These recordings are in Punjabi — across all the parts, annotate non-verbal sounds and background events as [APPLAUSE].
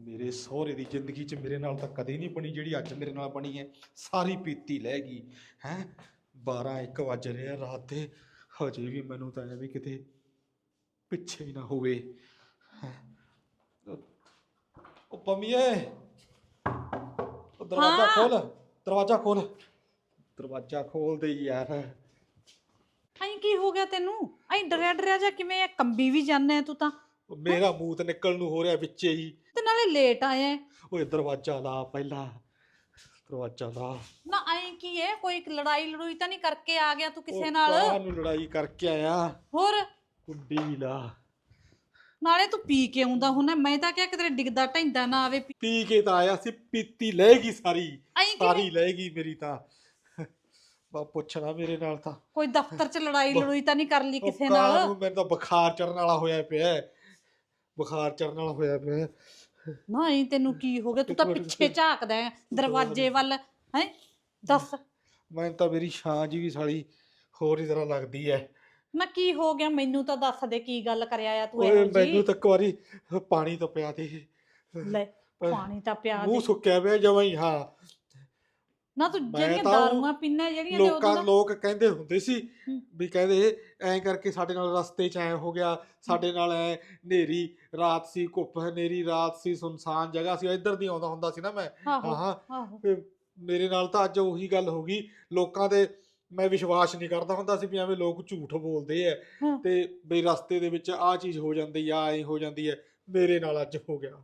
ਮੇਰੇ ਸਹੁਰੇ ਦੀ ਜ਼ਿੰਦਗੀ 'ਚ ਮੇਰੇ ਨਾਲ ਤਾਂ ਕਦੇ ਨਹੀਂ ਬਣੀ ਜਿਹੜੀ ਅੱਜ ਮੇਰੇ ਨਾਲ ਬਣੀ ਹੈ। ਸਾਰੀ ਪੀਤੀ ਲੈ ਗਈ ਹੈ? 12 1 ਵੱਜ ਰਿਹਾ ਰਾਤ ਦੇ। ਹਜੇ ਵੀ ਮੈਨੂੰ ਤਾਂ ਐ ਵੀ ਕਿਤੇ ਪਿੱਛੇ ਹੀ ਨਾ ਹੋਵੇ। ਉਹ ਪੰਮੀਏ ਉਹ ਦਰਵਾਜ਼ਾ ਹਾਂ। ਖੋਲ ਦਰਵਾਜ਼ਾ ਖੋਲ। ਦਰਵਾਜ਼ਾ ਖੋਲ ਦੇ ਯਾਰ। ਐਂ ਕੀ ਹੋ ਗਿਆ ਤੈਨੂੰ? ਐਂ ਡਰਿਆ ਡਰਿਆ ਜਾ ਕਿਵੇਂ ਐ ਕੰਬੀ ਵੀ ਜਾਂਦਾ ਤੂੰ ਤਾਂ। ਉਹ ਮੇਰਾ ਮੂੰਹ ਤੇ ਨਿਕਲ ਨੂੰ ਹੋ ਰਿਹਾ ਵਿੱਚੇ ਹੀ। ਤੇ ਨਾਲੇ ਲੇਟ ਆਇਆ ਹੈ। ਓਏ ਦਰਵਾਜ਼ਾ ਲਾ ਪਹਿਲਾਂ ਦਰਵਾਜ਼ਾ ਲਾ। ਨਾ ਐਂ ਕੀ ਹੈ ਕੋਈ ਲੜਾਈ ਲੜੂਈ ਤਾਂ ਨਹੀਂ ਕਰਕੇ ਆ ਗਿਆ ਤੂੰ ਕਿਸੇ ਨਾਲ? ਕਾਹਨੂੰ ਲੜਾਈ ਕਰਕੇ ਆਇਆ? ਹੋਰ? ਕੁੰਡੀ ਲਾ। ਨਾਲੇ ਤੂੰ ਪੀ ਕੇ ਆਉਂਦਾ ਹੁੰਦਾ ਮੈਂ ਤਾਂ ਕਿਹਾ ਕਿਤੇ ਡਿੱਗਦਾ ਢੈਂਦਾ ਨਾ ਆਵੇ। ਪੀ- ਪੀ ਕੇ ਤਾਂ ਆਇਆ ਸੀ ਪੀਤੀ ਲੈ ਗਈ ਸਾਰੀ। ਐਂ ਕਿਵੇਂ? ਸਾਰੀ ਗਈ ਮੇਰੀ ਤਾਂ। ਬਾ ਪੁੱਛਣਾ ਮੇਰੇ ਨਾਲ ਤਾਂ। ਕੋਈ ਦਫ਼ਤਰ 'ਚ ਲੜਾਈ ਬ- ਲੜੂਈ ਤਾਂ ਨਹੀਂ ਕਰ ਲਈ ਉਹ ਕਿਸੇ ਨਾਲ? ਮੈਨੂੰ ਤਾਂ ਬੁਖਾਰ ਚੜਨ ਵਾਲਾ ਹੋਇਆ ਪਿਆ। ਹੈ। ਬੁਖਾਰ ਚੜਨ ਵਾਲਾ ਹੋਇਆ ਪਿਆ। ਹੈ। ਨਾ ਐਂ ਤੈਨੂੰ ਕੀ ਹੋ ਗਿਆ? ਤੂੰ ਤਾਂ ਪਿੱਛੇ ਝਾਕਦਾ ਹੈ ਦਰਵਾਜ਼ੇ ਵੱਲ ਹੈ? ਦੱਸ। ਮੈਨੂੰ ਤਾਂ ਮੇਰੀ ਛਾਂ ਜੀ ਵੀ ਸਾਲੀ ਹੋਰ ਹੀ ਤਰ੍ਹਾਂ ਲੱਗਦੀ ਹੈ ਨਾ ਕੀ ਹੋ ਗਿਆ? ਮੈਨੂੰ ਤਾਂ ਦੱਸ ਦੇ ਕੀ ਗੱਲ ਕਰਿਆ ਆ ਤੂੰ ਓਏ ਇਹੋ ਮੈਨੂੰ ਤਾਂ ਇੱਕ ਵਾਰੀ ਪਾਣੀ ਤਾਂ ਪਿਆ ਦੇ। ਲੈ ਪਾਣੀ ਤਾਂ ਪਿਆ ਮੂੰਹ ਦੇ। ਸੁੱਕਿਆ ਪਿਆ ਜਮਾਂ ਹੀ ਹਾਂ। ਨਾ ਤੂੰ ਮੈਂ ਜਿਹੜੀਆਂ ਤਾਂ ਉਹ ਦਾਰੂਆਂ ਪੀਣਾ ਜਿਹੜੀਆਂ ਤੇ ਲੋਕਾਂ ਉਦੋਂ ਦਾ ਲੋਕ ਕਹਿੰਦੇ ਹੁੰਦੇ ਸੀ ਹੂੰ। ਵੀ ਕਹਿੰਦੇ ਐਂ ਕਰਕੇ ਸਾਡੇ ਨਾਲ ਰਸਤੇ 'ਚ ਐ ਹੋ ਗਿਆ ਸਾਡੇ ਨਾਲ ਐ ਹਨੇਰੀ ਰਾਤ ਸੀ ਘੁੱਪ ਹਨੇਰੀ ਰਾਤ ਸੀ ਸੁਨਸਾਨ ਜਗ੍ਹਾ ਸੀ ਇੱਧਰ ਦੀ ਆਉਂਦਾ ਹੁੰਦਾ ਸੀ ਨਾ ਮੈਂ ਆਹੋ ਹਾਂ ਆਹੋ ਤੇ ਮੇਰੇ ਨਾਲ ਤਾਂ ਅੱਜ ਉਹੀ ਗੱਲ ਹੋ ਗਈ ਲੋਕਾਂ ਦੇ ਮੈਂ ਵਿਸ਼ਵਾਸ ਨਹੀਂ ਕਰਦਾ ਹੁੰਦਾ ਸੀ ਵੀ ਐਵੇਂ ਲੋਕ ਝੂਠ ਬੋਲਦੇ ਐ ਹਾਂ। ਤੇ ਬਈ ਰਸਤੇ ਦੇ ਵਿੱਚ ਆਹ ਚੀਜ਼ ਹੋ ਜਾਂਦੀ ਆ ਐਂ ਹੋ ਜਾਂਦੀ ਐ ਮੇਰੇ ਨਾਲ ਅੱਜ ਹੋ ਗਿਆ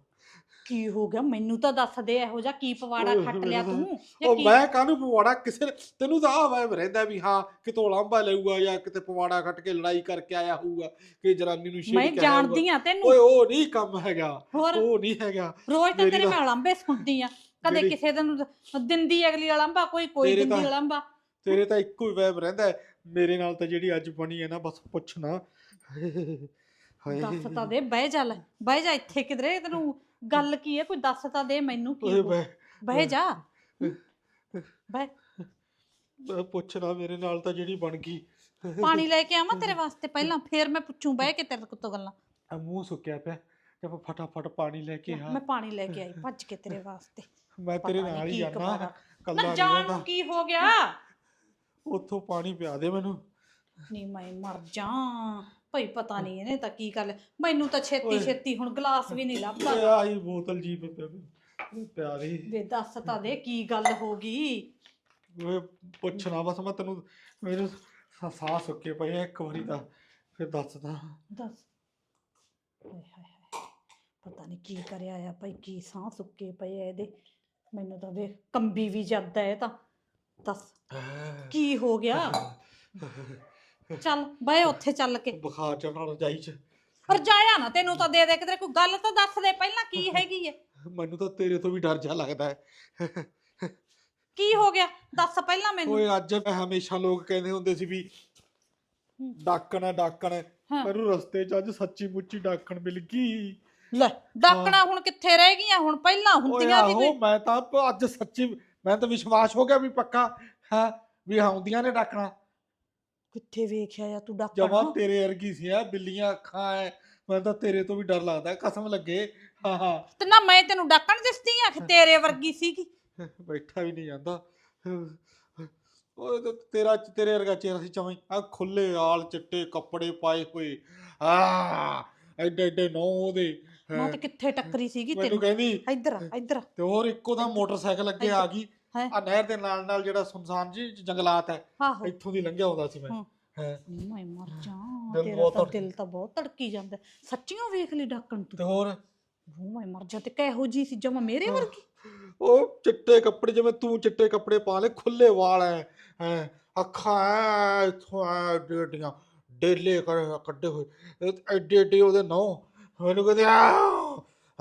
ਕੀ ਹੋ ਗਿਆ? ਮੈਨੂੰ ਤਾਂ ਦੱਸ ਦੇ ਇਹੋ ਜਿਹਾ ਕੀ ਪਵਾੜਾ ਖੱਟ ਲਿਆ। ਤੂੰ ਜਾਂ ਉਹ ਕੀ- ਮੈਂ ਕਾਹਨੂੰ ਪਵਾੜਾ? ਕਿਸੇ ਤੈਨੂੰ ਤਾਂ ਆ ਵਹਿਮ ਰਹਿੰਦਾ ਵੀ ਹਾਂ ਕਿਤੋਂ ਲਾਂਬਾ ਲਊਗਾ ਜਾਂ ਕਿਤੇ ਪਵਾੜਾ ਖੱਟ ਕੇ ਲੜਾਈ ਕਰਕੇ ਆਇਆ ਹੋਊਗਾ ਕਿ ਜਨਾਨੀ ਨੂੰ ਛੇੜ ਮੈਂ ਕੇ ਆਇਆ ਹੋਊਗਾ। ਜਾਣਦੀ ਆ ਤੈਨੂੰ। ਓਏ ਉਹ ਨਹੀਂ ਕੰਮ ਹੈਗਾ। ਹੋਰ? ਉਹ ਨਹੀਂ ਹੈਗਾ। ਰੋਜ਼ ਤਾਂ ਮੇਰੀ ਤੇਰੇ ਮੈਂ ਅਲੰਬੇ ਸੁਣਦੀ ਆ ਕਦੇ ਕਿਸੇ ਦਿਨ ਦਿੰਦੀ ਅਗਲੀ ਅਲੰਬਾ ਕੋਈ ਕੋਈ ਤੇਰੇ ਦਿੰਦੀ ਤਾਂ- ਅਲੰਬਾ ਤੇਰੇ ਤਾਂ ਇੱਕੋ ਹੀ ਵਹਿਮ ਰਹਿੰਦਾ ਹੈ। ਮੇਰੇ ਨਾਲ ਤਾਂ ਜਿਹੜੀ ਅੱਜ ਬਣੀ ਹੈ ਨਾ ਬਸ ਪੁੱਛਣਾ ਹਾਏ। ਦੱਸ ਤਾਂ ਦੇ ਬਹਿ ਜਾ ਲੈ ਬਹਿ ਜਾ ਇੱਥੇ ਕਿਧਰੇ ਤੈਨੂੰ ਗੱਲ ਕੀ ਹੈ ਕੋਈ ਦੱਸ ਤਾਂ ਦੇ ਮੈਨੂੰ ਕੀ ਓਏ ਬਹਿ ਜਾ। ਬਹਿ। ਮੈਂ ਪੁੱਛਣਾ ਮੇਰੇ ਨਾਲ ਤਾਂ ਜਿਹੜੀ ਬਣ ਗਈ। ਪਾਣੀ ਲੈ ਕੇ ਆਵਾਂ ਤੇਰੇ ਵਾਸਤੇ ਪਹਿਲਾਂ ਫੇਰ ਮੈਂ ਪੁੱਛੂ ਬਹਿ ਕੇ ਤੇਰੇ ਤੋਂ ਗੱਲਾਂ। ਆ ਮੂੰਹ ਸੁੱਕਿਆ ਪਿਆ ਤੇ ਮੈਂ ਫਟਾਫਟ ਪਾਣੀ ਲੈ ਕੇ ਆ। ਮੈਂ ਪਾਣੀ ਲੈ ਕੇ ਆਈ ਭੱਜ ਕੇ ਤੇਰੇ ਵਾਸਤੇ। ਮੈਂ ਤੇਰੇ ਪਤਾ ਨੀ ਨਾਲ ਹੀ ਕੀ ਜਾਣਾ। ਕੱਲਾ ਨਾ ਨਹੀਂ ਜਾਣ ਨੂੰ ਕੀ ਹੋ ਗਿਆ? ਉੱਥੋਂ ਪਾਣੀ ਪਿਆ ਦੇ ਮੈਨੂੰ। ਨਹੀਂ ਮੈਂ ਮਰ ਜਾ। ਭਈ ਪਤਾ ਨਹੀਂ ਇਹਨੇ ਤਾਂ ਕੀ ਕਰ ਲਿਆ। ਮੈਨੂੰ ਤਾਂ ਛੇਤੀ ਓਏ। ਛੇਤੀ ਹੁਣ ਗਲਾਸ ਵੀ ਨਹੀਂ ਲੱਭਦਾ। ਆਹੀ ਬੋਤਲ ਜੀ ਪਿਆ ਪਿਆ ਦੇ ਵੇ ਦੱਸ ਤਾਂ ਦੇ ਕੀ ਗੱਲ ਹੋ ਗਈ। ਓਏ ਪੁੱਛਣਾ ਬਸ ਮੈਂ ਤੈਨੂੰ ਮੇਰੇ ਸਾ- ਸਾਹ ਸੁੱਕੇ ਪਏ ਆ ਇੱਕ ਵਾਰੀ ਤਾਂ ਫਿਰ ਦੱਸਦਾ ਦੱਸ। ਹਾਏ ਹਾਏ ਹਾਏ ਪਤਾ ਨਹੀਂ ਕੀ ਕਰਿਆ ਆ ਭਾਈ ਕੀ ਸਾਹ ਸੁੱਕੇ ਪਏ ਆ ਇਹਦੇ। ਮੈਨੂੰ ਤਾਂ ਵੇਖ ਕੰਬੀ ਵੀ ਜਾਂਦਾ ਹੈ ਤਾਂ। ਦੱਸ ਕੀ ਹੋ ਗਿਆ? [LAUGHS] ਚੱਲ ਬਏ ਉੱਥੇ ਚੱਲ ਕੇ। ਬੁਖਾਰ ਚੜਨਾ ਰਜਾਈ ਚ। ਪਰ ਜਾਇਆ ਨਾ ਤੈਨੂੰ ਤਾਂ ਦੇ ਦੇ ਕਿਤੇ ਕੋਈ ਗੱਲ ਤਾਂ ਦੱਸ ਦੇ ਪਹਿਲਾਂ ਕੀ [LAUGHS] ਹੈਗੀ ਹੈ ਮੈਨੂੰ ਤਾਂ ਤੇਰੇ ਤੋਂ ਵੀ ਡਰ ਜਾ ਲੱਗਦਾ ਹੈ। ਕੀ ਹੋ ਗਿਆ? ਦੱਸ ਪਹਿਲਾਂ ਮੈਨੂੰ। ਓਏ ਅੱਜ ਮੈਂ ਹਮੇਸ਼ਾ ਲੋਕ ਕਹਿੰਦੇ ਹੁੰਦੇ ਸੀ ਵੀ। ਡਾਕਣ ਹੈ ਡਾਕਣ ਹੈ। ਹਾਂ। ਮੈਨੂੰ ਰਸਤੇ 'ਚ ਅੱਜ ਸੱਚੀ ਮੁੱਚੀ ਡਾਕਣ ਮਿਲ ਗਈ। ਲੈ ਡਾਕਣਾ ਹੁਣ ਕਿੱਥੇ ਰਹਿ ਗਈਆਂ? ਹੁਣ ਪਹਿਲਾਂ ਓਏ ਹੁੰਦੀਆਂ ਸੀ ਆਹੋ ਕੋਈ ਮੈਂ ਤਾਂ ਪ- ਅੱਜ ਸੱਚੀ ਮੈਂ ਤਾਂ ਵਿਸ਼ਵਾਸ ਹੋ ਗਿਆ ਵੀ ਪੱਕਾ ਹਾਂ ਵੀ ਆਉਂਦੀਆਂ ਨੇ ਡਾਕਣਾ। ਕਿੱਥੇ ਵੇਖਿਆ ਆ ਤੂੰ ਡਾਕਣਾ ਜਮਾ ਤੇਰੇ ਵਰਗੀ ਸੀ ਆ ਬਿੱਲੀਆਂ ਅੱਖਾਂ ਐ। ਮੈਨੂੰ ਤਾਂ ਤੇਰੇ ਤੋਂ ਵੀ ਡਰ ਲੱਗਦਾ ਕਸਮ ਲੱਗੇ। ਹਾਂ ਹਾਂ। ਤੇ ਨਾ ਮੈਂ ਤੈਨੂੰ ਡਾਕਣ ਦਿਸਦੀ ਆ ਕਿ ਤੇਰੇ ਵਰਗੀ ਸੀਗੀ? [LAUGHS] ਬੈਠਾ ਵੀ ਨਹੀਂ ਜਾਂਦਾ। ਤੇ ਤੇਰਾ ਤੇਰੇ ਵਰਗਾ ਚਿਹਰਾ ਸੀ ਚਵੇਂ ਆ ਖੁੱਲੇ ਆਲ ਚਿੱਟੇ ਕੱਪੜੇ ਪਾਏ ਹੋਏ। ਆ ਐਡੇ ਐਡੇ ਨੌ ਉਹਦੇ। ਮੈਂ ਹੈਂ। ਤਾਂ ਕਿੱਥੇ ਟੱਕਰੀ ਸੀਗੀ ਮੈਨੂੰ ਤੈਨੂੰ? ਕਹਿੰਦੀ ਇੱਧਰ ਆ ਇੱਧਰ ਆ। ਤੇ ਹੋਰ ਇੱਕੋ ਦਾ ਮੋਟਰਸਾਈਕਲ ਅੱਗੇ ਆ ਗਈ। ਹੈਂ। ਆ ਨਹਿਰ ਦੇ ਨਾਲ ਨਾਲ ਜਿਹੜਾ ਸੁਨਸਾਨ ਜੀ ਜੰਗਲਾਤ ਹੈ ਆਹੋ। ਇੱਥੋਂ ਦੀ ਲੰਘਿਆ ਹੁੰਦਾ ਸੀ ਮੈਂ। ਹਾਂ। ਹੈ। ਮੈਂ ਮਰ ਜਾ ਦਿਲ ਤੇਰਾ ਬਹੁਤ ਤਾਂ ਧੜਕ- ਦਿਲ ਤਾਂ ਬਹੁਤ ਧੜਕੀ ਜਾਂਦਾ। ਸੱਚੀਓ ਵੇਖ ਲਈ ਡਾਕਣ ਤੇ। ਤੂੰ ਹੋਰ? ਮੈਂ ਮਰ ਜਾ ਤੇ ਕਿਹੋ ਜੀ ਸੀ ਜਮਾ ਮੇਰੇ ਹਾਂ। ਵਰਗੀ? ਉਹ ਚਿੱਟੇ ਕੱਪੜੇ ਜਿਵੇਂ ਤੂੰ ਚਿੱਟੇ ਕੱਪੜੇ ਪਾ ਲੈ ਖੁੱਲੇ ਵਾਲ ਐ ਹੈਂ, ਅੱਖਾਂ ਐ ਇਥੋਂ ਐ ਡੇਡੀਆਂ ਡੇਲੇ ਕਰ ਕੱਢੇ ਹੋਏ। ਇਹ ਐਡੇ ਐਡੇ ਉਹਦੇ ਨੌ ਮੈਨੂੰ ਕਹਿੰਦੇ ਆ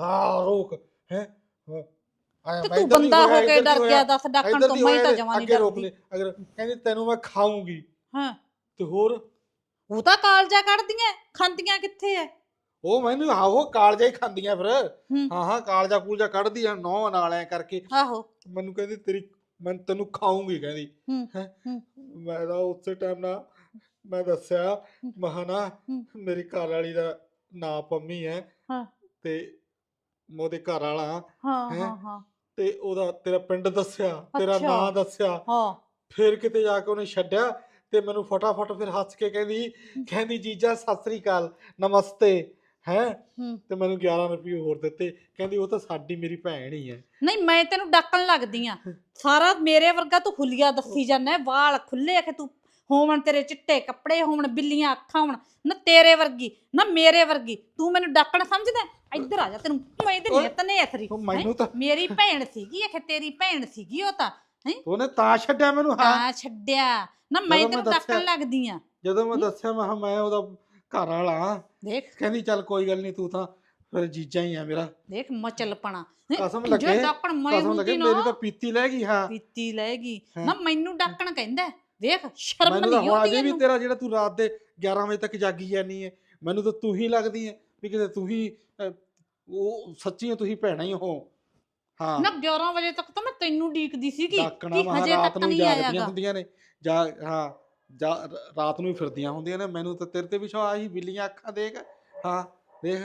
ਆ ਰੋਕ ਹੈ। ਤੇ ਤੂੰ ਬੰਦਾ ਹੋ ਕੇ ਡਰ ਗਿਆ ਦੱਸ ਡਾਕਣ ਤੋਂ ਮੈਂ ਤਾਂ ਜਮਾ ਨਹੀਂ ਅੱਗੇ ਰੋਕ ਡਰਦੀ। ਲੈ ਅਗਰ ਕਹਿੰਦੇ ਤੈਨੂੰ ਮੈਂ ਖਾਊਂਗੀ ਹਾਂ। ਤੇ ਹੋਰ? ਉਹ ਤਾਂ ਕਾਲਜਾ ਕੱਢਦੀਆਂ ਖਾਂਦੀਆਂ ਕਿੱਥੇ ਐ? ਉਹ ਮੈਨੂੰ ਆਹੋ ਕਾਲਜਾ ਹੀ ਖਾਂਦੀਆਂ ਫਿਰ। ਹੂੰ। ਹਾਂ ਕਾਲਜਾ ਕੂਲਜਾ ਕੱਢਦੀ ਆ ਨੌ ਨਾਲ ਐ ਕਰਕੇ। ਆਹੋ। ਮੈਨੂੰ ਕਹਿੰਦੀ ਤੇਰੀ ਮੈਂ ਤੈਨੂੰ ਖਾਊਂਗੀ ਕਹਿੰਦੀ। ਮੈਂ ਤਾਂ ਉਸੇ ਟਾਈਮ ਨਾ ਮੈਂ ਦੱਸਿਆ ਮਹਾ ਨਾ ਹੂੰ। ਮੇਰੀ ਘਰ ਵਾਲੀ ਦਾ ਨਾਂ ਪੰਮੀ ਹੈ ਹਾਂ। ਤੇ ਮੈਂ ਉਹਦੇ ਘਰ ਵਾਲਾ। ਹੈਂ? ਹਾਂ ਹਾਂ। ਤੇ ਉਹਦਾ ਤੇਰਾ ਪਿੰਡ ਦੱਸਿਆ ਤੇਰਾ ਅੱਛਾ। ਨਾਂ ਦੱਸਿਆ। ਹਾਂ। ਫਿਰ ਕਿਤੇ ਜਾ ਕੇ ਉਹਨੇ ਛੱਡਿਆ ਤੇ ਮੈਨੂੰ ਫਟਾਫਟ ਫਿਰ ਹੱਸ ਕੇ ਕਹਿੰਦੀ ਕਹਿੰਦੀ ਜੀਜਾ ਸਤਿ ਸ੍ਰੀ ਅਕਾਲ ਨਮਸਤੇ ਹੈ? ਹੂੰ। ਤੇ ਮੈਨੂੰ 11 ਰੁਪਏ ਹੋਰ ਦਿੱਤੇ। ਕਹਿੰਦੀ ਉਹ ਤਾਂ ਸਾਡੀ ਮੇਰੀ ਭੈਣ ਹੀ ਹੈ। ਨਹੀਂ ਮੈਂ ਤੈਨੂੰ ਡਾਕਣ ਲੱਗਦੀ ਆ। ਸਾਰਾ ਮੇਰੇ ਵਰਗਾ ਤੂੰ ਹੁਲੀਆ ਦੱਸੀ ਜਾਂਦਾ ਵਾਲ ਖੁੱਲੇ ਕਿ ਤੂੰ ਹੋਵਣ ਤੇਰੇ ਚਿੱਟੇ ਕੱਪੜੇ ਹੋਵਣ ਬਿੱਲੀਆਂ ਅੱਖਾਂ ਹੋਣ ਨਾ ਤੇਰੇ ਵਰਗੀ ਨਾ ਮੇਰੇ ਵਰਗੀ। ਤੂੰ ਮੈਨੂੰ ਡਾਕਣ ਸਮਝਦਾ? ਹੈ? ਇੱਧਰ ਆ ਜਾ ਤੈਨੂੰ। ਮੈਂ ਇਹਦੇ ਨਿੱਤ ਨੇ ਅਥਰੀ ਉਹ ਮੈਨੂੰ ਤਾਂ ਮੇਰੀ ਭੈਣ ਸੀਗੀ ਇਹ ਤੇਰੀ ਭੈਣ ਸੀਗੀ ਉਹ ਤਾਂ ਉਹਨੇ ਤਾਂ ਛੱਡਿਆ ਮੈਨੂੰ ਹਾਂ। ਤਾਂ ਛੱਡਿਆ। ਨਾ ਮੈਂ ਜਦੋਂ ਮੈਂ ਤੈਨੂੰ ਡਾਕਣ ਲੱਗਦੀ ਆ। ਜਦੋਂ ਮੈਂ ਦੱਸਿਆ ਮੈਂ ਕਿਹਾ ਮੈਂ ਉਹਦਾ ਘਰ ਵਾਲਾ ਹਾਂ। ਦੇਖ। ਕਹਿੰਦੀ ਚੱਲ ਕੋਈ ਗੱਲ ਨਹੀਂ ਤੂੰ ਤਾਂ ਫਿਰ ਜੀਜਾ ਹੀ ਆ ਮੇਰਾ। ਦੇਖ ਮਚਲਪਣਾ। ਕਸਮ ਜੇ ਲੱਗੇ ਡਾਕਣ ਮੈਂ ਕਸਮ ਲੱਗੇ ਹੁੰਦੀ ਮੇਰੀ ਨਾ ਤਾਂ ਪੀਤੀ ਲੈ ਗਈ ਹਾਂ। ਪੀਤੀ ਹੈਂ। ਨਾ ਮੈਨੂੰ ਡਾਕਣ ਕਹਿੰਦਾ। ਹੈ। ਦੇਖ ਸ਼ਰਮ ਮੈਨੂੰ ਤਾਂ ਨਹੀਂ ਹੁਣ ਆਉਂਦੀ ਅਜੇ ਵੀ ਇਹਨੂੰ। ਤੇਰਾ ਜਿਹੜਾ ਤੂੰ ਰਾਤ ਦੇ 11 ਵਜੇ ਤੱਕ ਜਾਗੀ ਜਾਨੀ ਹੈ ਮੈਨੂੰ ਤਾਂ ਤੂੰ ਹੀ ਲੱਗਦੀ ਹੈ ਵੀ ਕਿਤੇ ਤੂੰ ਹੀ ਅਹ, ਉਹ ਸੱਚੀ ਤੂੰ ਹੀ ਭੈਣਾ ਹੀ ਹੋ ਹਾਂ। ਨਾ 11 ਵਜੇ ਤੱਕ ਤਾਂ ਮੈਂ ਤੈਨੂੰ ਡੀਕਦੀ ਸੀਗੀ ਡਾਕਣਾ ਕਿ ਮਹਾ ਹਜੇ ਰਾਤ ਤੱਕ ਨੂੰ ਨਹੀਂ ਜਾਗਦੀਆਂ ਆਇਆਗਾ ਹੁੰਦੀਆਂ ਨੇ ਜਾ ਹਾਂ ਜਾ ਰ- ਰਾਤ ਨੂੰ ਹੀ ਫਿਰਦੀਆਂ ਹੁੰਦੀਆਂ ਨੇ ਮੈਨੂੰ ਤਾਂ ਤੇਰੇ ਤੇ ਵਿਸ਼ਵਾਸ ਹੀ ਬਿੱਲੀਆਂ ਅੱਖਾਂ ਦੇਖ ਹਾਂ ਦੇਖ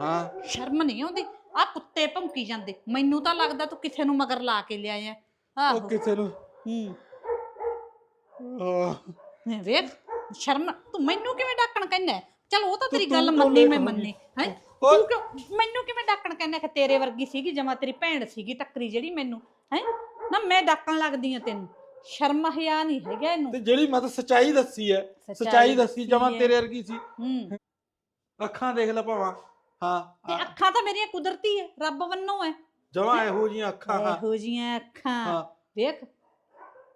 ਹਾਂ ਸ਼ਰਮ ਨਹੀਂ ਆਉਂਦੀ ਆ ਕੁੱਤੇ ਭੌਂਕੀ ਜਾਂਦੇ ਮੈਨੂੰ ਤਾਂ ਲੱਗਦਾ ਤੂੰ ਕਿਸੇ ਨੂੰ ਮਗਰ ਲਾ ਕੇ ਲਿਆਇਆ। ਉਹ ਆਹੋ। ਕਿਸੇ ਨੂੰ ਹੂੰ। ਵੇਖ ਸ਼ਰਮ ਤੂੰ ਮੈਨੂੰ ਕਿਵੇਂ ਡਾਕਣ ਕਹਿੰਦਾ ਚਲ ਉਹ ਤਾਂ ਤੇਰੀ ਗੱਲ ਮੰਨੀ ਮੈਂ ਮੰਨੀ? ਹੈ? ਤੂੰ ਕਿਉਂ ਮੈਨੂੰ ਕਿਵੇਂ ਡਾਕਣ ਕਹਿੰਦਾ ਕਿ ਤੇਰੇ ਵਰਗੀ ਸੀਗੀ ਜਮਾ ਤੇਰੀ ਭੈਣ ਸੀਗੀ ਟੱਕਰੀ ਜਿਹੜੀ ਮੈਨੂੰ ਹੈ? ਨਾ ਮੈਂ ਡਾਕਣ ਲੱਗਦੀ ਆ ਤੈਨੂੰ। ਸ਼ਰਮ ਹਿਆ ਨਹੀਂ ਹੈਗਾ ਇਹਨੂੰ। ਤੇ ਜਿਹੜੀ ਮੈਂ ਤਾਂ ਸੱਚਾਈ ਦੱਸੀ ਹੈ ਸੱਚਾਈ ਦੱਸੀ ਜਮਾ। ਤੇਰੇ ਵਰਗੀ ਸੀ। ਹੂੰ। ਅੱਖਾਂ ਦੇਖ ਲੈ ਭਾਵਾਂ। ਹਾਂ ਤੇ ਅੱਖਾਂ ਤਾਂ ਮੇਰੀਆਂ ਕੁਦਰਤੀ ਹੈ ਰੱਬ ਵੱਲੋਂ ਹੈ। ਜਮਾ ਇਹੋ ਜੀਆਂ ਅੱਖਾਂ ਹਾਂ। ਇਹੋ ਜੀਆਂ ਅੱਖਾਂ ਵੇਖ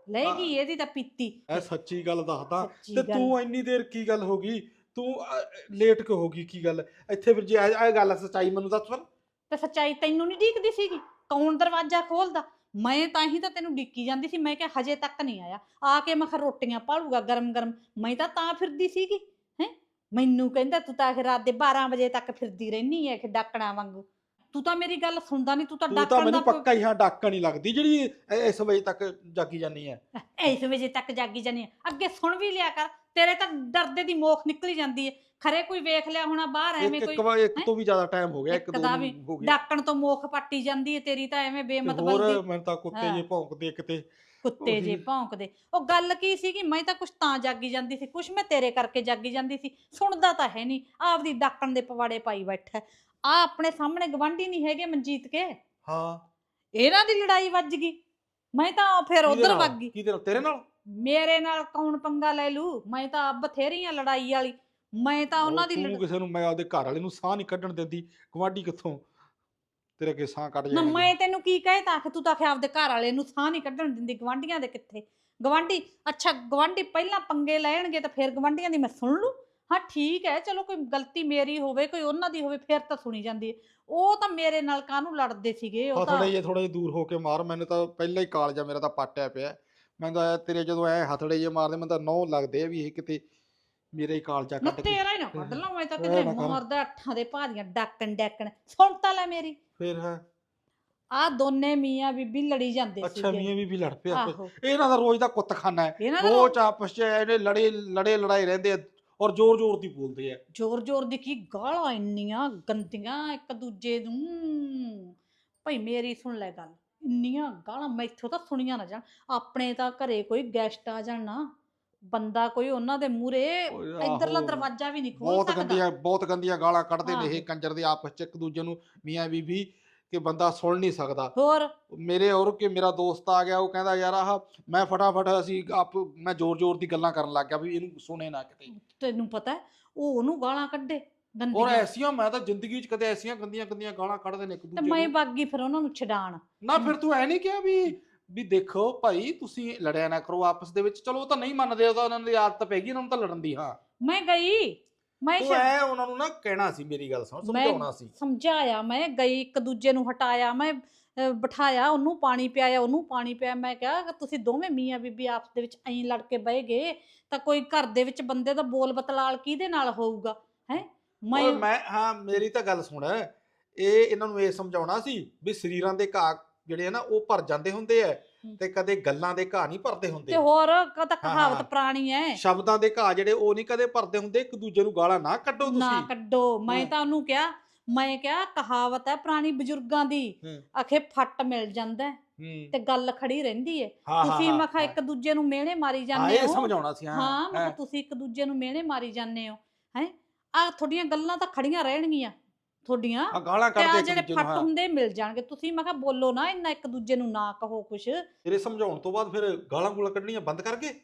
ਲੈਗੀ ਇਹਦੀ ਤਾਂ ਪੀਤੀ। ਇਹ ਸੱਚੀ ਗੱਲ ਦੱਸਦਾ ਸੱਚੀ ਤੇ ਗੱਲ। ਤੂੰ ਇੰਨੀ ਦੇਰ ਕੀ ਗੱਲ ਹੋ ਗਈ? ਤੂੰ ਲੇਟ ਕਿਉਂ ਹੋ ਗਈ ਕੀ ਗੱਲ? ਇੱਥੇ ਫਿਰ ਜੇ ਇਹ ਗੱਲ ਸੱਚਾਈ ਮੈਨੂੰ ਦੱਸ ਫਿਰ। ਤੇ ਸੱਚਾਈ ਤੈਨੂੰ ਨਹੀਂ ਢੀਕਦੀ ਸੀਗੀ? ਕੌਣ ਦਰਵਾਜ਼ਾ ਖੋਲਦਾ? ਮੈਂ ਤਾਂ ਹੀ ਤਾਂ ਤੈਨੂੰ ਡੀਕੀ ਜਾਂਦੀ ਸੀ ਮੈਂ ਕਿਹਾ ਹਜੇ ਤੱਕ ਨਹੀਂ ਆਇਆ। ਆ ਕੇ ਮੈਂ ਕਿਹਾ ਰੋਟੀਆਂ ਪਾਲੂਗਾ ਗਰਮ ਗਰਮ ਮੈਂ ਤਾਂ ਤਾਂ ਫਿਰਦੀ ਸੀਗੀ ਹੈ? ਮੈਨੂੰ ਕਹਿੰਦਾ ਤੂੰ ਤਾਂ ਆਖਿਰ ਰਾਤ ਦੇ 12 ਵਜੇ ਤੱਕ ਫਿਰਦੀ ਰਹਿਨੀ ਹੈ ਕਿ ਡਾਕਣਾ ਵਾਂਗੂ। ਤੂੰ ਤਾਂ ਮੇਰੀ ਗੱਲ ਸੁਣਦਾ ਨਹੀਂ ਤੂੰ ਤਾਂ ਤੂੰ ਤਾਂ ਡਾਕਣ ਮੈਨੂੰ ਦਾ ਪੱਕਾ ਹੀ ਹਾਂ ਡਾਕਾ ਨਹੀਂ ਲੱਗਦੀ ਜਿਹੜੀ ਇਸ ਵਜੇ ਤੱਕ ਜਾਗੀ ਜਾਨੀ ਹੈ। ਇਸ ਵਜੇ ਤੱਕ ਜਾਗੀ ਜਾਨੀ ਹੈ। ਅੱਗੇ ਸੁਣ ਵੀ ਲਿਆ ਕਰ ਤੇਰੇ ਤਾਂ ਡਰਦੇ ਦੀ ਮੋਖ ਨਿਕਲੀ ਜਾਂਦੀ ਹੈ। ਖਰੇ ਕੋਈ ਵੇਖ ਲਿਆ ਹੋਣਾ ਬਾਹਰ ਐਵੇਂ ਇੱਕ ਕੋਈ ਇੱਕ ਵਾਰ ਇੱਕ ਹੈਂ? ਤੋਂ ਵੀ ਜ਼ਿਆਦਾ ਟਾਈਮ ਹੋ ਗਿਆ ਇੱਕ ਇੱਕ ਦੋ ਹੋ ਗਿਆ ਡਾਕਣ ਤੋਂ ਮੋਖ ਪੱਟੀ ਜਾਂਦੀ ਹੈ ਤੇਰੀ ਤਾਂ ਐਵੇਂ ਤੇ ਬੇਮਤਲਬ ਹੋਰ ਦੀ। ਮੈਨੂੰ ਤਾਂ ਕੁੱਤੇ ਹਾਂ। ਜੇ ਭੌਂਕਦੇ ਕਿਤੇ। ਕੁੱਤੇ ਜੇ ਉਹੀ। ਭੌਂਕਦੇ। ਉਹ ਗੱਲ ਕੀ ਸੀਗੀ? ਮੈਂ ਤਾਂ ਕੁਛ ਤਾਂ ਜਾਗੀ ਜਾਂਦੀ ਸੀ। ਕੁਛ ਮੈਂ ਤੇਰੇ ਕਰਕੇ ਜਾਗੀ ਜਾਂਦੀ ਸੀ। ਸੁਣਦਾ ਤਾਂ ਹੈ ਨਹੀਂ ਆਪਦੀ ਡਾਕਣ ਦੇ ਪਵਾੜੇ ਪਾਈ ਬੈਠਾ ਆ ਆਪਣੇ ਸਾਹਮਣੇ ਗਵਾਂਢੀ ਨਹੀਂ ਹੈਗੇ ਮਨਜੀਤ ਕੇ। ਹਾਂ। ਇਹਨਾਂ ਦੀ ਲੜਾਈ ਵੱਜ ਗਈ। ਮੈਂ ਤਾਂ ਫਿਰ ਕਿਹਦੇ ਉਧਰ ਨਾਲ? ਵੱਗ ਗਈ। ਕਿਹਦੇ ਨਾਲ? ਤੇਰੇ ਨਾਲ? ਮੇਰੇ ਨਾਲ ਕੌਣ ਪੰਗਾ ਲੈ ਲੂ? ਮੈਂ ਤਾਂ ਬਥੇਰੀ ਆ ਲੜਾਈ ਵਾਲੀ। ਮੈਂ ਤਾਂ ਉਹਨਾਂ ਉਹ ਦੀ ਤੂੰ ਲੜ- ਕਿਸੇ ਨੂੰ ਮੈਂ ਆਪਦੇ ਘਰ ਵਾਲੇ ਨੂੰ ਸਾਹ ਨਹੀਂ ਕੱਢਣ ਦਿੰਦੀ। ਗਵਾਂਢੀ ਕਿੱਥੋਂ? ਤੇਰੇ ਅੱਗੇ ਸਾਹ ਕੱਢ ਨਾ ਜਾਣਗੇ ਮੈਂ ਤੈਨੂੰ ਕੀ ਕਹੇ ਤਾਂ ਕਿ ਤੂੰ ਤਾਂ ਆਖਿਆ ਆਪਦੇ ਘਰ ਵਾਲੇ ਨੂੰ ਸਾਹ ਨਹੀਂ ਕੱਢਣ ਦਿੰਦੀ। ਗਵਾਂਢੀਆਂ ਦੇ ਕਿੱਥੇ? ਗਵਾਂਢੀ ਅੱਛਾ ਗਵਾਂਢੀ ਪਹਿਲਾਂ ਪੰਗੇ ਲੈਣਗੇ ਤਾਂ ਫਿਰ ਗਵਾਂਢੀਆਂ ਦੀ ਮੈਂ ਸੁਣ ਲੂ। ਹਾਂ ਠੀਕ ਹੈ ਚਲੋ ਕੋਈ ਗਲਤੀ ਮੇਰੀ ਹੋਵੇ ਕੋਈ ਉਹਨਾਂ ਦੀ ਹੋਵੇ ਫਿਰ ਤਾਂ ਸੁਣੀ ਜਾਂਦੀ ਹੈ। ਉਹ ਤਾਂ ਮੇਰੇ ਨਾਲ ਕਾਹਨੂੰ ਲੜਦੇ ਸੀਗੇ ਉਹ ਤਾਂ ਹਥੜੇ ਜੇ ਥੋੜਾ ਜਿਹਾ ਦੂਰ ਹੋ ਕੇ ਮਾਰ ਮੈਨੂੰ ਤਾਂ ਪਹਿਲਾਂ ਹੀ ਕਾਲਜਾ ਮੇਰਾ ਤਾਂ ਪਾਟਿਆ ਪਿਆ। ਮੈਂ ਤਾਂ ਐਂ ਤੇਰੇ ਜਦੋਂ ਐ ਹਥੜੇ ਜੇ ਮਾਰਦੇ ਮੈਨੂੰ ਤਾਂ ਨੌ ਲੱਗਦੇ ਆ ਵੀ ਇਹ ਕਿਤੇ ਮੇਰੇ ਹੀ ਕਾਲਜਾ ਨਾ ਕੱਢ ਕੇ ਤੇਰਾ ਹੀ ਨਾ ਕੱਢ ਲਾਂ ਮੈਂ ਤਾਂ ਕਿਤੇ ਨਾ ਕਰ। ਮਾਰਦਾ ਅੱਠਾਂ ਦੇ ਭਾਰੀਆਂ ਡਾਕਣ ਡਾਕਣ ਸੁਣ ਤਾਂ ਲੈ ਮੇਰੀ। ਫਿਰ ਹੈ। ਆ ਦੋਨੇ ਮੀਆਂ ਬੀਬੀ ਲੜੀ ਜਾਂਦੇ ਅੱਛਾ ਸੀਗੇ। ਮੀਆਂ ਵੀ ਵੀ ਲੜ ਪਿਆ। ਆਪਸ- ਆਹੋ। ਇਹਨਾਂ ਦਾ ਰੋਜ਼ ਦਾ ਕੁੱਤਖਾਨਾ ਹੈ। ਇਹਨਾਂ ਦਾ ਰੋਜ਼ ਆਪਸ ਚ ਇਹਨੇ ਲੜੇ ਲੜੇ ਲੜਾਈ ਰਹਿੰਦੇ ਆ। ਔਰ ਜ਼ੋਰ ਜ਼ੋਰ ਦੀ ਬੋਲਦੇ ਆ ਜ਼ੋਰ ਜ਼ੋਰ ਦੀ ਕੀ ਗਾਲਾਂ ਇੰਨੀਆਂ ਗੰਦੀਆਂ ਇੱਕ ਦੂਜੇ ਨੂੰ ਭਾਈ ਮੇਰੀ ਸੁਣ ਲੈ ਗੱਲ ਇੰਨੀਆਂ ਗਾਲਾਂ ਮੈਥੋਂ ਤਾਂ ਸੁਣੀਆਂ ਨਾ ਜਾਣ ਆਪਣੇ ਤਾਂ ਘਰੇ ਕੋਈ ਗੈਸਟ ਆ ਜਾਣ ਨਾ ਬੰਦਾ ਕੋਈ ਉਹਨਾਂ ਦੇ ਮੂਰੇ ਓਏ ਇਧਰਲਾ ਆਹੋ। ਦਰਵਾਜ਼ਾ ਵੀ ਨਹੀਂ ਖੋਲ ਬਹੁਤ ਸਕਦਾ ਗੰਦੀਆਂ ਬਹੁਤ ਗੰਦੀਆਂ ਗਾਲਾਂ ਕੱਢਦੇ ਨੇ। ਇਹ ਕੰਜਰ ਦੇ ਆਪਸ ਚ ਇੱਕ ਦੂਜੇ ਨੂੰ ਮੀਆਂ ਬੀਬੀ ਕਿ ਬੰਦਾ ਸੁਣ ਨਹੀਂ ਸਕਦਾ। ਹੋਰ? ਮੇਰੇ ਔਰ ਕਿ ਮੇਰਾ ਦੋਸਤ ਆ ਗਿਆ ਉਹ ਕਹਿੰਦਾ ਯਾਰ ਆਹ ਮੈਂ ਫਟਾਫਟ ਅਸੀਂ ਆਪ ਮੈਂ ਜ਼ੋਰ ਜ਼ੋਰ ਦੀ ਗੱਲਾਂ ਕਰਨ ਲੱਗ ਗਿਆ ਵੀ ਇਹਨੂੰ ਸੁਣੇ ਨਾ ਕਿਤੇ। ਤੈਨੂੰ ਪਤਾ ਹੈ, ਉਹ ਉਹਨੂੰ ਗਾਲਾਂ ਕੱਢੇ ਔਰ ਗੰਦੀਆਂ ਐਸੀਆਂ ਮੈਂ ਤਾਂ ਜ਼ਿੰਦਗੀ 'ਚ ਕਦੇ ਐਸੀਆਂ ਗੰਦੀਆਂ ਗੰਦੀਆਂ ਗਾਲਾਂ ਕੱਢਦੇ ਨੇ ਇੱਕ ਤੇ ਦੂਜੇ ਮੈਂ ਨੂੰ। ਬਾਗੀ ਫਿਰ ਉਹਨਾਂ ਨੂੰ ਛਡਾਣ। ਨਾ ਫਿਰ ਤੂੰ ਐ ਨਹੀਂ ਕਿਹਾ ਵੀ ਵੀ ਦੇਖੋ ਭਾਈ ਤੁਸੀਂ ਲੜਿਆ ਨਾ ਕਰੋ ਆਪਸ ਦੇ ਵਿੱਚ। ਚਲੋ ਉਹ ਤਾਂ ਨਹੀਂ ਮੰਨਦੇ ਉਹ ਤਾਂ ਉਹਨਾਂ ਦੀ ਆਦਤ ਪੈ ਗਈ ਉਹਨਾਂ ਨੂੰ ਤਾਂ ਲੜਨ ਦੀ ਹਾਂ। ਮੈਂ ਗਈ। ਮੈਂ ਤੂੰ ਐ ਉਹਨਾਂ ਨੂੰ ਨਾ ਕਹਿਣਾ ਸੀ ਮੇਰੀ ਗੱਲ ਸੁਣ ਮੈਂ- ਸਮਝਾਉਣਾ ਸੀ। ਸਮਝਾਇਆ ਮੈਂ ਗਈ ਇੱਕ ਦੂਜੇ ਨੂੰ ਹਟਾਇਆ ਮੈਂ ਅਹ, ਬਿਠਾਇਆ ਉਹਨੂੰ ਪਾਣੀ ਪਿਆਇਆ ਉਹਨੂੰ ਪਾਣੀ ਪਿਆਇਆ ਮੈਂ ਕਿਹਾ ਅਗਰ ਤੁਸੀਂ ਦੋਵੇਂ ਮੀਆਂ ਬੀਬੀ ਆਪਸ ਦੇ ਵਿੱਚ ਐਂ ਲੜ ਕੇ ਬਹਿ ਗਏ ਤਾਂ ਕੋਈ ਘਰ ਦੇ ਵਿੱਚ ਬੰਦੇ ਦਾ ਬੋਲ ਬਤਲਾਲ ਕਿਹਦੇ ਨਾਲ ਹੋਊਗਾ? ਹੈ? ਮੈਂ ਮੈਂ ਹਾਂ ਮੇਰੀ ਤਾਂ ਗੱਲ ਸੁਣ। ਇਹ ਇਹਨਾਂ ਨੂੰ ਇਹ ਸਮਝਾਉਣਾ ਸੀ ਵੀ ਸਰੀਰਾਂ ਦੇ ਘਾਹ ਜਿਹੜੇ ਆ ਨਾ ਉਹ ਭਰ ਜਾਂਦੇ ਹੁੰਦੇ ਆ। ਤੇ ਕਦੇ ਗੱਲਾਂ ਦੇ ਘਾਹ ਨਹੀਂ ਭਰਦੇ ਹੁੰਦੇ। ਤੇ ਹੋਰ ਕਦਾ ਹਾਂ, ਕਹਾਵਤ। ਪੁਰਾਣੀ ਐ? ਸ਼ਬਦਾਂ ਦੇ ਘਾਹ ਜਿਹੜੇ ਉਹ ਨਹੀਂ ਕਦੇ ਭਰਦੇ ਹੁੰਦੇ ਇੱਕ ਦੂਜੇ ਨੂੰ ਗਾਲਾਂ ਨਾ ਕੱਢੋ ਨਾ ਤੁਸੀਂ। ਕੱਢੋ। ਮੈਂ। ਤਾਂ ਉਹਨੂੰ ਕਿਹਾ ਮੈਂ ਕਿਹਾ ਕਹਾਵਤ ਹੈ ਪੁਰਾਣੀ ਬਜ਼ੁਰਗਾਂ ਦੀ। ਆਖੇ ਫੱਟ ਮਿਲ ਜਾਂਦਾ ਤੇ ਗੱਲ ਖੜੀ ਰਹਿੰਦੀ ਹਾਂ, ਤੁਸੀਂ ਹਾਂ, ਮੈਂ ਕਿਹਾ ਹਾਂ। ਇੱਕ ਦੂਜੇ ਨੂੰ ਮਿਹਣੇ ਮਾਰੀ ਹਾਂ ਜਾਂਦੇ ਇਹ ਹੋ। ਸਮਝਾਉਣਾ ਸੀ ਹਾਂ ਹਾਂ ਮੈਂ ਕਿਹਾ। ਤੁਸੀਂ ਇੱਕ ਦੂਜੇ ਨੂੰ ਮਿਹਣੇ ਮਾਰੀ ਜਾਂਦੇ ਹੋ। ਹੈ? ਆ ਤੁਹਾਡੀਆਂ ਗੱਲਾਂ ਤਾਂ ਖੜੀਆਂ ਰਹਿਣਗੀਆਂ। ਤੁਹਾਡੀਆਂ ਆ ਗਾਲਾਂ ਤੇ ਆ ਕੱਢਦੇ ਜਿਹੜੇ ਫੱਟ ਹਾਂ। ਹੁੰਦੇ ਮਿਲ ਜਾਣਗੇ। ਤੁਸੀਂ ਮੈਂ ਕਿਹਾ ਬੋਲੋ ਨਾ ਇੰਨਾ ਇੱਕ ਦੂਜੇ ਨੂੰ ਨਾ ਕਹੋ ਕੁਛ। ਤੇਰੇ ਸਮਝਾਉਣ ਤੋਂ ਬਾਅਦ ਫਿਰ ਗਾਲਾਂ ਗੂਲਾਂ ਕੱਢਣੀਆਂ ਬੰਦ ਕਰਕੇ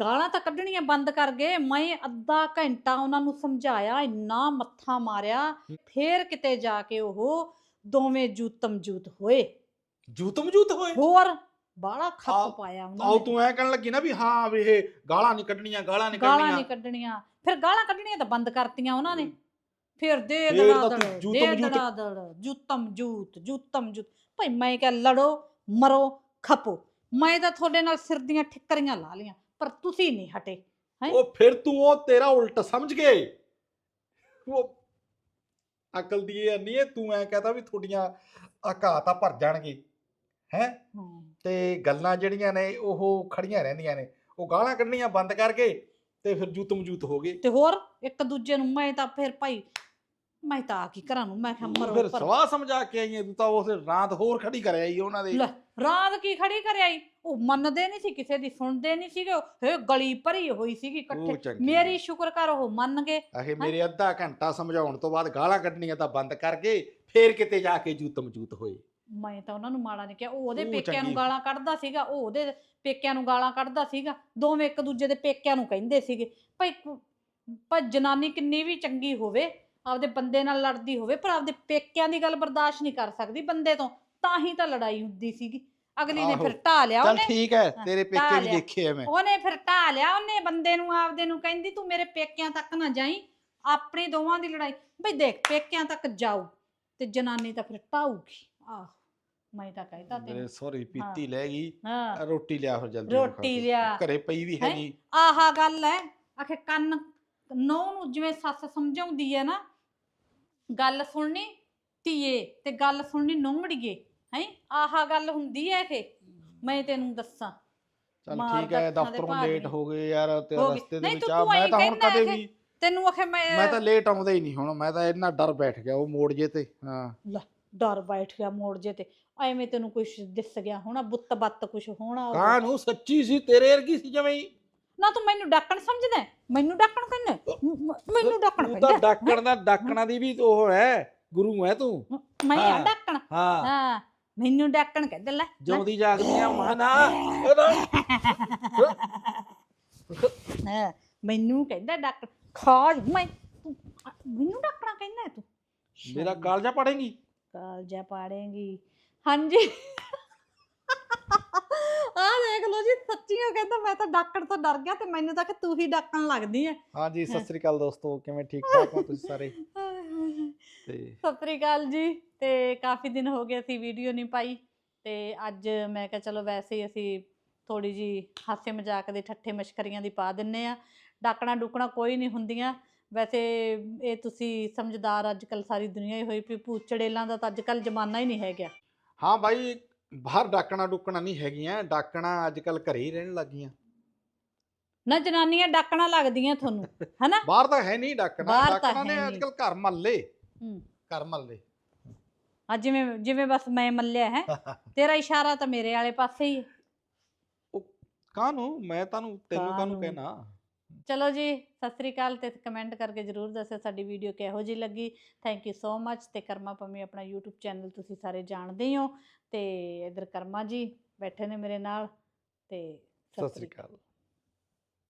ਗਾਲਾਂ ਤਾਂ ਕੱਢਣੀਆਂ ਬੰਦ ਕਰ ਗਏ। ਮੈਂ ਅੱਧਾ ਘੰਟਾ ਉਹਨਾਂ ਨੂੰ ਸਮਝਾਇਆ ਇੰਨਾ ਮੱਥਾ ਮਾਰਿਆ। ਫੇਰ ਕਿਤੇ ਜਾ ਕੇ ਉਹ ਦੋਵੇਂ ਜੂਤਮ ਜੂਤ ਹੋਏ। ਜੂਤ ਮਜੂਤ ਹੋਏ? ਹੋਰ ਬਾਹਲਾ ਆਹ, ਖੱਪ ਪਾਇਆ ਉਹਨਾਂ ਆਓ ਨੇ। ਤੂੰ ਐ ਕਹਿਣ ਲੱਗੀ ਨਾ ਵੀ ਹਾਂ ਵੀ ਇਹ ਗਾਲਾਂ ਨਹੀਂ ਕੱਢਣੀਆਂ ਗਾਲਾਂ ਨਹੀਂ ਗਾਲਾਂ ਕੱਢਣੀਆਂ। ਨਹੀਂ ਕੱਢਣੀਆਂ। ਫਿਰ ਗਾਲਾਂ ਕੱਢਣੀਆਂ ਤਾਂ ਬੰਦ ਕਰਤੀਆਂ ਉਹਨਾਂ ਨੇ। ਫਿਰ ਦੇ ਫੇਰ ਤਾਂ ਦੜ ਦੇ ਜੂਤਮ ਜੂਤ- ਦੜਾ ਦੜ ਜੂਤਮ ਜੂਤ ਜੂਤਮ ਜੂਤ। ਭਾਈ ਮੈਂ ਕਿਹਾ ਲੜੋ ਮਰੋ ਖਪੋ। ਮੈਂ ਤਾਂ ਤੁਹਾਡੇ ਨਾਲ ਸਿਰ ਦੀਆਂ ਠਿੱਕਰੀਆਂ ਲਾ ਲੀਆਂ ਪਰ ਤੁਸੀਂ ਨਹੀਂ ਹਟੇ ਹੈਂ? ਉਹ ਫਿਰ ਤੂੰ ਉਹ ਤੇਰਾ ਉਲਟ ਸਮਝ ਗਏ। ਉਹ ਅਕਲ ਦੀ ਇਹ ਨਹੀਂ ਹੈ ਤੂੰ ਐ ਕਹਤਾ ਵੀ ਤੁਹਾਡੀਆਂ ਅਕਾਤਾ ਭਰ ਜਾਣਗੇ ਹੈ? ਹਾਂ। ਤੇ ਗੱਲਾਂ ਜਿਹੜੀਆਂ ਨੇ ਉਹ ਖੜੀਆਂ ਰਹਿੰਦੀਆਂ ਨੇ। ਉਹ ਗਾਲਾਂ ਕੱਢਣੀਆਂ ਬੰਦ ਕਰਕੇ ਤੇ ਫਿਰ ਜੂਤ ਮਜੂਤ ਹੋ ਗਏ। ਤੇ ਹੋਰ ਇੱਕ ਦੂਜੇ ਨੂੰ ਮੈਂ ਤਾਂ ਫਿਰ ਭਾਈ ਮੈਂ ਤਾਂ ਆ ਕੀ ਕਰਾਂ ਨੂੰ ਮੈਂ ਕਿਹਾ ਮਰੋ ਫਿਰ ਪਰ ਸਵਾਹ ਸਮਝਾ ਕੇ ਆਈਆਂ ਤੂੰ ਤਾਂ ਉਸ ਰਾਤ ਹੋਰ ਖੜੀ ਕਰ ਆਈ ਉਹਨਾਂ ਦੇ। ਲੈ ਰਾਤ ਕੀ ਖੜੀ ਕਰ ਆਈ ਉਹ ਮੰਨਦੇ ਨਹੀਂ ਸੀ ਕਿਸੇ ਦੀ ਸੁਣਦੇ ਨਹੀਂ ਸੀਗੇ ਹੇ ਗਲੀ ਭਰੀ ਹੋਈ ਸੀਗੀ ਉਹ ਇਕੱਠੇ। ਚੰਗੀ ਮੇਰੀ ਸ਼ੁਕਰ ਕਰ ਉਹ ਮੰਨ ਗਏ। ਆਖੇ ਮੇਰੇ ਅੱਧਾ ਘੰਟਾ ਸਮਝਾਉਣ ਤੋਂ ਬਾਅਦ ਗਾਲਾਂ ਕੱਢਣੀਆਂ ਤਾਂ ਬੰਦ ਕਰਕੇ ਫੇਰ ਕਿਤੇ ਜਾ ਕੇ ਜੂਤ ਮਜੂਤ ਹੋਏ। ਮੈਂ ਤਾਂ ਉਹਨਾਂ ਨੂੰ ਮਾੜਾ ਨਹੀਂ ਕਿਹਾ ਉਹ ਉਹਦੇ ਉਹ ਪੇਕਿਆਂ ਨੂੰ ਚੰਗੀ। ਗਾਲਾਂ ਕੱਢਦਾ ਸੀਗਾ ਉਹ ਉਹਦੇ ਪੇਕਿਆਂ ਨੂੰ ਗਾਲਾਂ ਕੱਢਦਾ ਸੀਗਾ ਦੋਵੇਂ ਇੱਕ ਦੂਜੇ ਦੇ ਪੇਕਿਆਂ ਨੂੰ ਕਹਿੰਦੇ ਸੀਗੇ ਭਾਈ ਕੁ- ਪਰ ਜਨਾਨੀ ਕਿੰਨੀ ਵੀ ਚੰਗੀ ਹੋਵੇ ਆਪਦੇ ਬੰਦੇ ਨਾਲ ਲੜਦੀ ਹੋਵੇ ਪਰ ਆਪਦੇ ਪੇਕਿਆਂ ਦੀ ਗੱਲ ਬਰਦਾਸ਼ਤ ਨਹੀਂ ਕਰ ਸਕਦੀ ਬੰਦੇ ਤੋਂ ਤਾਂ ਹੀ ਤਾਂ ਲੜਾਈ ਹੁੰਦੀ ਸੀਗੀ ਅਗਲੀ ਨੇ ਫਿਰ। ਢਾ ਲਿਆ ਚੱਲ ਉਹਨੇ ਠੀਕ ਹੈ ਤੇਰੇ ਪੇਕੇ ਵੀ। ਦੇਖੇ ਆ ਮੈਂ ਉਹਨੇ ਫਿਰ ਢਾ ਲਿਆ ਉਹਨੇ ਬੰਦੇ ਨੂੰ ਆਪਦੇ ਨੂੰ ਕਹਿੰਦੀ ਤੂੰ ਮੇਰੇ ਪੇਕਿਆਂ ਤੱਕ ਨਾ ਜਾਈ ਆਪਣੀ ਦੋਵਾਂ ਦੀ ਲੜਾਈ ਬਈ ਦੇਖ ਪੇਕਿਆਂ ਤੱਕ ਜਾਊ ਤੇ ਜਨਾਨੀ ਤਾਂ ਫਿਰ ਢਾਊਗੀ ਆਹ ਮੈਂ ਤਾਂ ਕਹਿਤਾ ਮੇਰੇ ਤੈਨੂੰ ਸੌਰੀ ਪੀਤੀ ਲੈ ਗਈ ਹਾਂ ਰੋਟੀ ਲਿਆ ਫਿਰ ਜਲਦੀ ਨਾਲ ਖਾ ਰੋਟੀ ਕੇ। ਲਿਆ। ਘਰੇ ਪਈ ਵੀ ਹੈਂ? ਹੈਗੀ ਆਹਾ ਗੱਲ ਹੈ ਆਖੇ ਕੰਨ ਨੌ ਨੂੰ ਜਿਵੇਂ ਸੱਸ ਸਮਝਾਉਂਦੀ ਹੈ ਨਾ ਗੱਲ ਸੁਣਨੀ ਧੀਏ ਤੇ ਗੱਲ ਸੁਣਨੀ ਨੌਂਗੜੀਏ ਹੈ? ਆਹਾ ਗੱਲ ਹੁੰਦੀ ਹੈ ਇਹ। ਮੈਂ ਤੈਨੂੰ ਦੱਸਾਂ। ਚੱਲ ਮਾਰ ਠੀਕ ਹੈ ਅੱਖਾਂ ਦੇ ਦਫ਼ਤਰੋਂ ਭਾਰ ਲੇਟ। ਹੋ ਗਏ ਯਾਰ ਤੇ ਹੋ ਗਏ। ਰਸਤੇ ਦੇ ਨਹੀਂ ਵਿੱਚ ਤੂੰ- ਆ ਤੂੰ ਮੈਂ ਆਈਂ ਤਾਂ ਹੁਣ ਕਹਿਣਾ ਕਦੇ ਕਿ- ਵੀ ਤੈਨੂੰ ਆਖੇ ਮੈਂ ਮੈਂ ਤਾਂ ਲੇਟ ਆਉਂਦਾ ਹੀ ਨਹੀਂ ਹੁਣ ਮੈਂ ਤਾਂ ਇੰਨਾ ਡਰ ਬੈਠ ਗਿਆ ਉਹ ਮੋੜ ਜੇ ਤੇ ਹਾਂ। ਡਰ ਬੈਠ ਗਿਆ ਮੋੜ ਜੇ ਤੇ। ਐਵੇਂ ਤੈਨੂੰ ਕੁਝ ਦਿਸ ਗਿਆ ਹੋਣਾ ਬੁੱਤ ਬੱਤ ਕੁਝ ਹੋਣਾ। ਕਾਂ ਨੂੰ ਸੱਚੀ ਸੀ ਤੇਰੇ ਵਰਗੀ ਸੀ ਜਿਵੇਂ ਹੀ ਨਾ ਤੂੰ ਮੈਨੂੰ ਡਾਕਣ ਸਮਝਦਾ ਹੈ? ਮੈਨੂੰ ਡਾਕਣ ਕਹਿੰਦਾ ਹੈ? ਮ- ਮ- ਮੈਨੂੰ ਡਾਕਣ ਤੂੰ ਕਹਿੰਦਾ ਤਾਂ ਡਾਕਣ ਦਾ ਡਾਕਣਾ ਦੀ ਵੀ ਉਹ ਹੈ ਗੁਰੂ ਹੈ ਤੂੰ? ਮੈਂ ਆ ਹਾਂ। ਡਾਕਣ ਹਾਂ ਹਾਂ ਮੈਨੂੰ ਡਾਕਣ ਕਹਿੰਦਾ ਲੈ। ਜਿਉਂਦੀ ਜਾਗਦੀ ਆ ਮਾਨਾ ਹਾਂ ਮੈਨੂੰ ਕਹਿੰਦਾ ਡਾਕਣ ਖਾ ਮੈਂ ਤੂੰ ਆ, ਮੈਨੂੰ ਡਾਕਣਾ ਕਹਿੰਦਾ ਹੈ ਤੂੰ ਮੇਰਾ ਕਾਲਜਾ ਪੜੇਗੀ ਕਾਲਜਾ ਪਾੜੇਗੀ ਹਾਂਜੀ ਆ ਦੇਖ ਲੋ ਜੀ ਸੱਚੀਓ ਕਹਿੰਦਾ ਮੈਂ ਤਾਂ ਡਾਕਣ ਤੋਂ ਡਰ ਗਿਆ ਤੇ ਮੈਨੂੰ ਤਾਂ ਕਿ ਤੂੰ ਹੀ ਡਾਕਣ ਲੱਗਦੀ ਹੈ ਹਾਂਜੀ ਸਤਿ ਸ੍ਰੀ ਅਕਾਲ ਦੋਸਤੋ ਕਿਵੇਂ ਠੀਕ ਠਾਕ ਹੋ ਤੁਸੀਂ ਸਾਰੇ? [LAUGHS] ਤੇ ਸਤਿ ਸ੍ਰੀ ਅਕਾਲ ਜੀ ਤੇ ਕਾਫੀ ਦਿਨ ਹੋ ਗਏ ਅਸੀਂ ਵੀਡੀਓ ਨਹੀਂ ਪਾਈ ਤੇ ਅੱਜ ਮੈਂ ਕਿਹਾ ਚਲੋ ਵੈਸੇ ਹੀ ਅਸੀਂ ਥੋੜੀ ਜੀ ਹਾਸੇ ਮਜ਼ਾਕ ਦੇ ਠੱਠੇ ਮਸ਼ਕਰੀਆਂ ਦੀ ਪਾ ਦਿੰਨੇ ਆ। ਡਾਕਣਾ ਡੁਕਣਾ ਕੋਈ ਨਹੀਂ ਹੁੰਦੀਆਂ। ਵੈਸੇ ਇਹ ਤੁਸੀਂ ਸਮਝਦਾਰ ਅੱਜ ਕੱਲ ਸਾਰੀ ਦੁਨੀਆ ਹੀ ਹੋਈ ਪਈ ਭੂਚੜੇਲਾਂ ਦਾ ਤਾਂ ਅੱਜ ਕੱਲ ਜ਼ਮਾਨਾ ਹੀ ਨਹੀਂ ਹੈਗਾ। ਹਾਂ ਬਾਈ ਬਾਹਰ ਡਾਕਣਾ ਡੁਕਣਾ ਨਹੀਂ ਹੈਗੀਆਂ ਡਾਕਣਾ ਅੱਜ ਕੱਲ ਘਰੇ ਹੀ ਰਹਿਣ ਲੱਗੀਆਂ। ਨਾ ਜਨਾਨੀਆਂ ਡਾਕਣਾ ਲੱਗਦੀਆਂ ਤੁਹਾਨੂੰ ਹਨਾ? [LAUGHS] ਬਾਹਰ ਤਾਂ ਹੈ ਨਹੀਂ ਡਾਕਣਾ ਬਾਹਰ ਤਾਂ ਡਾਕਣਾ ਨੇ ਹੈ ਅੱਜ ਨਹੀਂ। ਕੱਲ ਘਰ ਮੱਲੇ। ਹੂੰ। ਘਰ ਮੱਲੇ। ਆ ਜਿਵੇਂ ਜਿਵੇਂ ਬਸ ਮੈਂ ਮੱਲਿਆ ਹੈ [LAUGHS] ਤੇਰਾ ਇਸ਼ਾਰਾ ਤਾਂ ਮੇਰੇ ਵਾਲੇ ਪਾਸੇ ਹੀ ਹੈ। ਕਾਹਨੂੰ? ਮੈਂ ਤੁਹਾਨੂੰ ਤੈਨੂੰ ਕਾਹਨੂੰ ਕਾਹਨੂੰ? ਕਹਿਣਾ? ਚਲੋ ਜੀ, ਸਤਿ ਸ੍ਰੀ ਅਕਾਲ ਤੇ ਕਮੈਂਟ ਕਰਕੇ ਜਰੂਰ ਦੱਸਿਓ ਸਾਡੀ ਵੀਡੀਓ ਕਿਹੋ ਜਿਹੀ ਲੱਗੀ। ਥੈਂਕ ਯੂ ਸੋ ਮੱਚ ਤੇ ਕਰਮਾ ਪੰਮੀ ਆਪਣਾ YouTube ਚੈਨਲ ਤੁਸੀਂ ਸਾਰੇ ਜਾਣਦੇ ਹੀ ਹੋ ਤੇ ਇਧਰ ਕਰਮਾ ਜੀ ਬੈਠੇ ਨੇ ਮੇਰੇ ਨਾਲ ਤੇ ਸਤਿ ਸ੍ਰੀ ਅਕਾਲ।